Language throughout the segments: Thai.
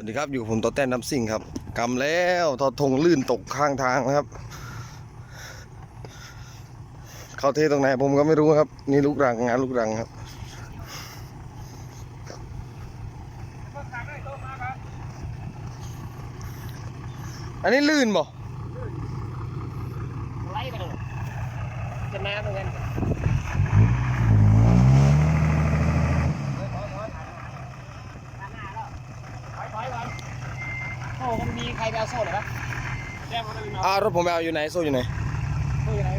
สวัสดีครับอยู่ผมต่อแต้นน้ำซิ่งครับกำแล้วทอดทงลื่นตกข้างทางนะครับ เข้าเทตรงไหนผมก็ไม่รู้ครับ นี่ลูกรังงานลูกรังครับอันนี้ลื่นบ่ไล่ไปเลยจะน้ำเหมือนกันโอ้ มันมีใครไปเอาโซ่เหรอครับแจ้งมาได้ไหมอ่ารถผมไปเอาอยู่ไหนโซ่อยู่ไหนไม่เป็นไร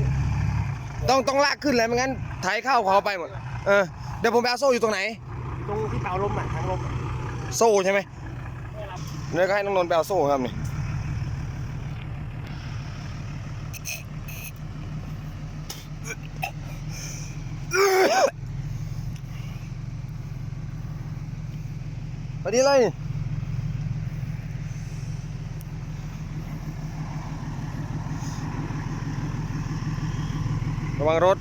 ต้องต้องลากขึ้นเลยไม่งั้นไถเข้าของเขาไปหมด เออ เดี๋ยวผมไปเอาโซ่อยู่ตรงไหน ตรงที่เตาลมอะทางลมอะโซ่ใช่ไหมไม่รับเดี๋ยวก็ให้น้องนนท์ไปเอาโซ่ครับนี่ พอดีเลย ระวังรถ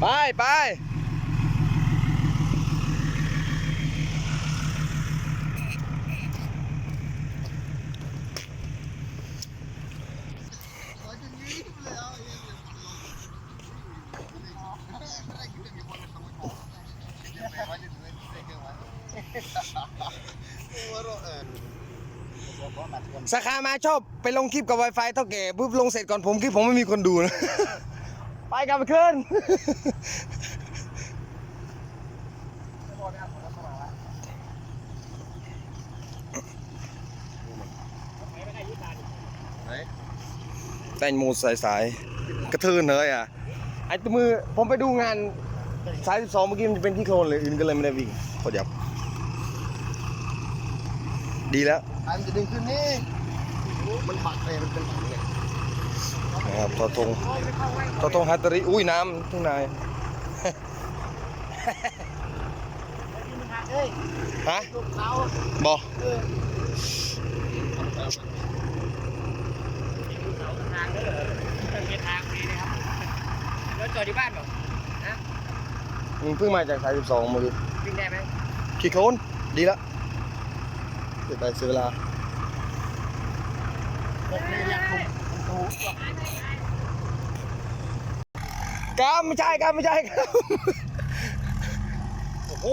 ไปไป สาขามาชอบไปลงคลิปกับ Wi-Fi เท่าแก่ปุ๊บลงเสร็จก่อนผมคลิปผมไม่มีคนดูนะ ไปกลับไปขึ้น แตงโมสายสายๆกระเทือนเลยอะ ไอ้ตัวมือผมไปดูงานสายสิบสองเมื่อกี้มันจะเป็นที่โคลนเลยอื่นก็เลยไม่ได้วิ่งขอยับ ดีแล้วอันจะดึงขึ้นนี่มันบักเลยมันเป็นบักเลยนะครับทอทงทอทงฮัตเตอริอุ้ยน้ำทุ่งนายเฮ้ยฮะลูกเขาบอเออทางเด้อเป็นทางดีนะครับแล้วจอดที่บ้านเหรอฮะมึงเพิ่งมาจากสายสิบสองเมื่อกี้วิ่งได้ไหมขี่โคลนดีแล้ว เดี๋ยวไปซื้อเวลาผมเลยอยากถูกถูกกามไม่ใช่กามไม่ใช่ครับโอ้โห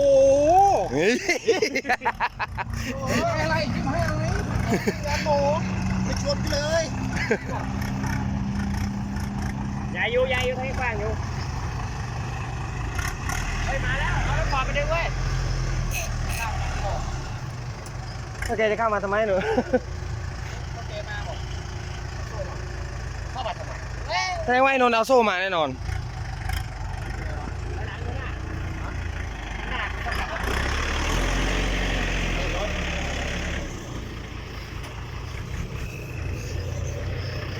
เฮ้ยอะไรจิ้มให้อะไรแลมโบไปชวนกันเลยยายอยู่ยายอยู่ให้กว้างอยู่เฮ้ยมาแล้วเอาแล้วปอดไปดึงเว้ย โอเคจะเข้ามาทำไมหนูโอเคมาบอกเข้ามาทำไมแสดงว่าไอ้นนท์เอาโซ่มาแน่นอน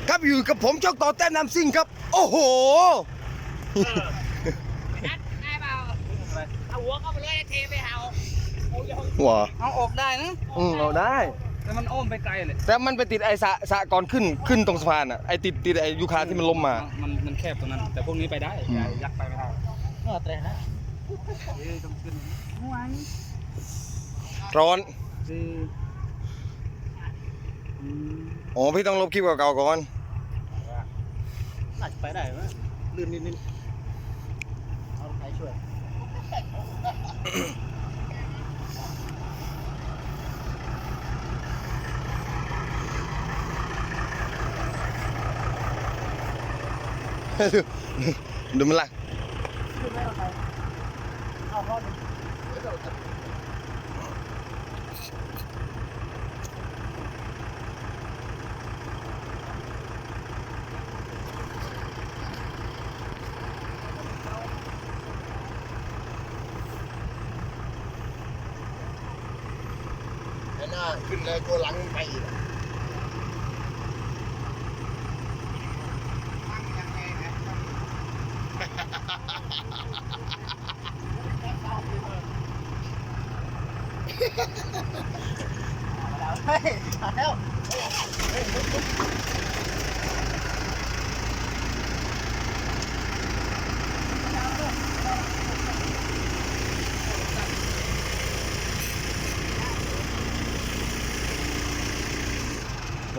ครับอยู่กับผมช่องต่อแต้นน้ำซิ่งครับ โอ้โห นัดได้เปล่าเอาหัวเข้าไปเลยเทไปเอา หัวเอาออกได้นะอืมเอาได้ แต่มันอ้อมไปไกลเลยแต่มันไปติดไอ้สะสะก่อนขึ้นขึ้นตรงสะพานอะไอ้ติดติดไอ้ยูคาที่มันล้มมา มันมันแคบตรงนั้น แต่พวกนี้ไปได้อืม ยักษ์ไปไม่ได้เออแต่นะเอ้ยต้องขึ้นร้อนคืออืมอ๋อพี่ต้องลบคลิปเก่าๆก่อน น่าจะไปได้ไหมลื่นนิดๆเอาใครช่วย ดูมันละขึ้นไม่เอาใครเอารอดหนึ่งไอ้หน้าขึ้นเลยตัวหลังไป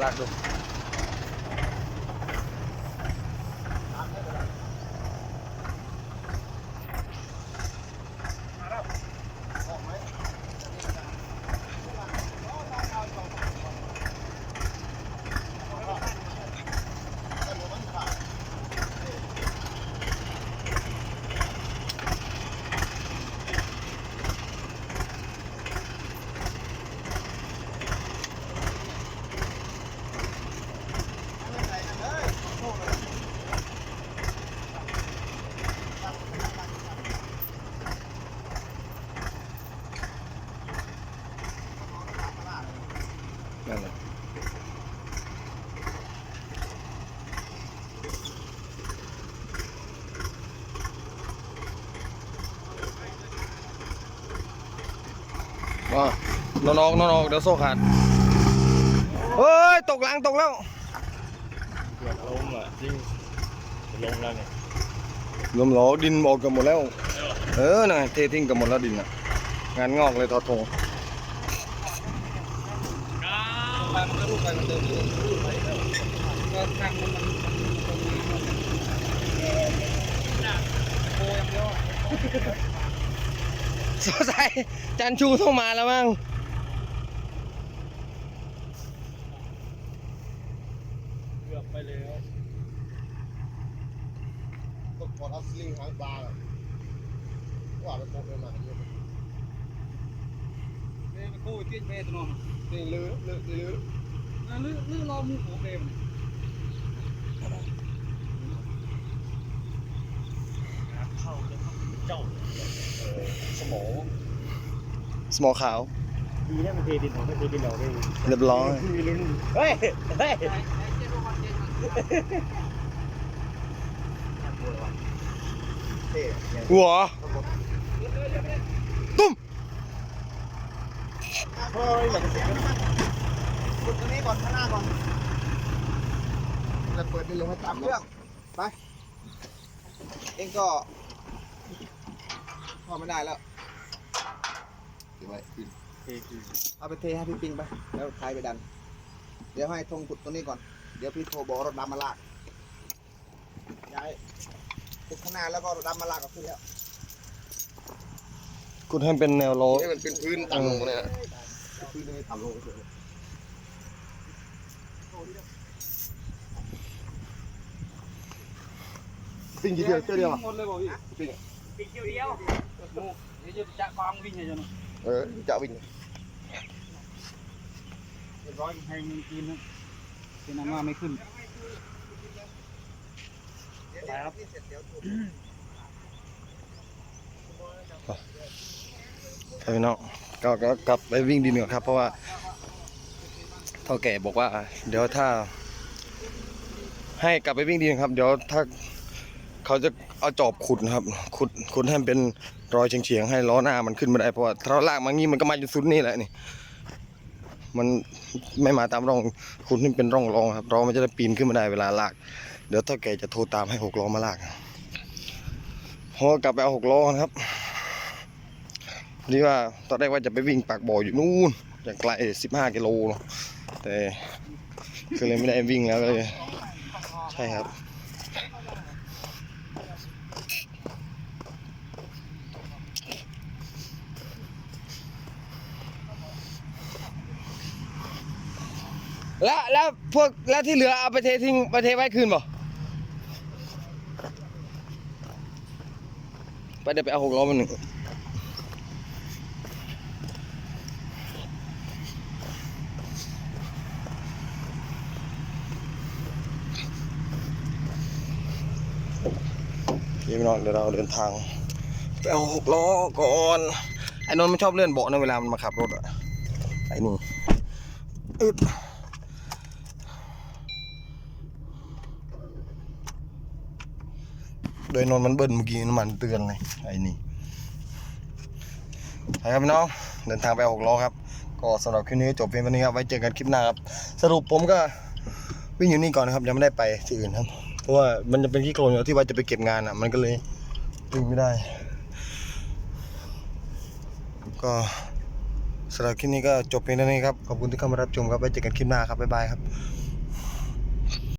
lạc được มาน้องๆน้องๆเดี๋ยวโซ่ขาดเฮ้ย ตกหลังตกแล้วเกือบล้มอะจริงจะลงแล้วเนี่ยลมหลอดินออกกันหมดแล้ว เออน่ะเททิ้งกันหมดแล้วดินอะ งานงอกเลยทอทงไปมันก็รูปไปมันเสงสัยจันชูต้องมาแล้วมั้งเกือบไปแล้วก็พอทัสลิงหางปลาอะว่าไปพบไปมาเยอะเอ้ยมันโคอีกเกี้ยนเป้ตัวน้องนี่ลือลือลืออะลื้อลื้อรอมือโขเปรมเนี่ยเข้าจะเข้าเจ้าเออ สมองสมอขาว ดีนะมันเทดินของไม่เทดินเราได้เรียบร้อย มีลุ้นเฮ้ยเฮ้ยหัวตุ้มเฮ้ยอยากจะเสียกดตรงนี้ก่อนข้างหน้าก่อนแล้วเปิดดินลงให้ตามเครื่องไปเองก็ พอไม่ได้แล้วเดี๋ยวไว้ขึ้นเอาไปเทให้พี่ปิงไปแล้วใครไปดัน เดี๋ยวให้ทงขุดตัวนี้ก่อน เดี๋ยวพี่โทรบอกรถน้ำมาลากย้ายขุดข้างหน้าแล้วก็รถน้ำมาลากก็ขึ้นแล้วกุดให้เป็นแนวโลนี่มันเป็นพื้นต่ำลงเนี่ยพื้นนี่ต่ำลงเฉยปิงกี่เดียวเจ้าเดียวหมดเลยบอกพี่ปิง ปิดเดียวเดียวโม่เดี๋ยวจะจะบางวิ่งให้เจ้าหน่อยเออจะวิ่งเรียบร้อยให้มันกินนะเป็นน้ำว่าไม่ขึ้นไปครับครับพี่น้องก็ก็กลับไปวิ่งดินก่อนครับ เพราะว่าเท่าแก่บอกว่า เดี๋ยวถ้า ให้กลับไปวิ่งดินครับ เดี๋ยวถ้า เขาจะเอาจอบขุดนะครับ ขุดขุดให้มันเป็นรอยเฉียงๆให้ล้อหน้ามันขึ้นมาได้เพราะว่าถ้าเราลากมางี้มันก็มาอยู่สุดนี่แหละนี่ มันไม่มาตามร่องขุดนี่เป็นร่องรองครับรอมันจะได้ปีนขึ้นมาได้เวลาลาก เดี๋ยวเท่าแกจะโทรตามให้หกล้อมาลากพอกลับไปเอาหกล้อนะครับนี่ว่าตอนแรกว่าจะไปวิ่งปากบ่ออยู่นู่นอย่างไกล15กิโลเนอะแต่ก็เลยไม่ได้วิ่งแล้วก็เลย ใช่ครับ แล้วแล้วพวกแล้วที่เหลือเอาไปเททิ้งไปเทไว้คืนบ่ไปเดี๋ยวไปเอาหกล้อมาหนึ่งพี่น้องเดี๋ยวเราเดินทางไปเอาหกล้อก่อนไอ้นนท์ไม่ชอบเลื่อนเบาะนะเวลามันมาขับรถอะไอ้นี่อึด โดยนนท์มันเบิ้ลเมื่อกี้น้ำมันเตือนเลยไอ้นี่ไปครับพี่น้องเดินทางไปหกล้อครับ ก็สำหรับคลิปนี้จบเพียงเท่านี้ครับไว้เจอกันคลิปหน้าครับสรุปผมก็วิ่งอยู่นี่ก่อนนะครับยังไม่ได้ไปที่อื่นครับ เพราะว่ามันจะเป็นที่โคลนอยู่ที่ว่าจะไปเก็บงานอะ มันก็เลยวิ่งไม่ได้ ก็สำหรับคลิปนี้ก็จบเพียงเท่านี้ครับขอบคุณที่เข้ามารับชมครับไว้เจอกันคลิปหน้าครับบ๊ายบายครับ